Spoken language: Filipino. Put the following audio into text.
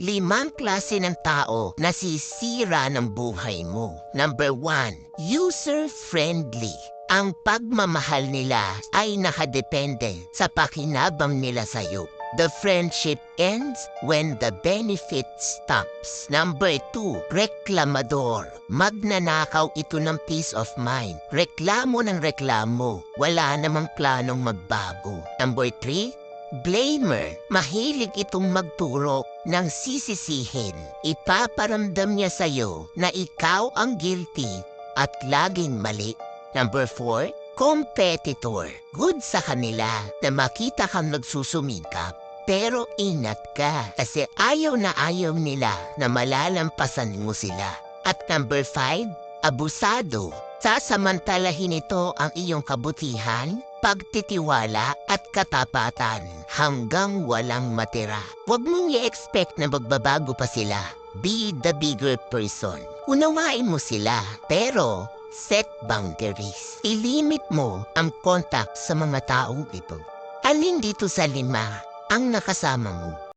Limang klase ng tao na sisira ng buhay mo. Number one, user-friendly. Ang pagmamahal nila ay nakadepende sa pakinabang nila sa'yo. The friendship ends when the benefit stops. Number two, reklamador. Magnanakaw ito ng peace of mind. Reklamo ng reklamo. Wala namang planong magbago. Number three, blamer. Mahilig itong magturo ng sisisihin. Ipaparamdam niya sa'yo na ikaw ang guilty at laging mali. Number four, competitor. Good sa kanila na makita kang nagsusumikap. Pero ingat ka kasi ayaw na ayaw nila na malalampasan mo sila. At number five, abusado. Sasamantalahin ito ang iyong kabutihan, pagtitiwala at katapatan hanggang walang matira. Huwag mong i-expect na magbabago pa sila. Be the bigger person. Unawain mo sila, pero set boundaries. Ilimit mo ang contact sa mga taong ito. Alin dito sa lima ang nakasama mo?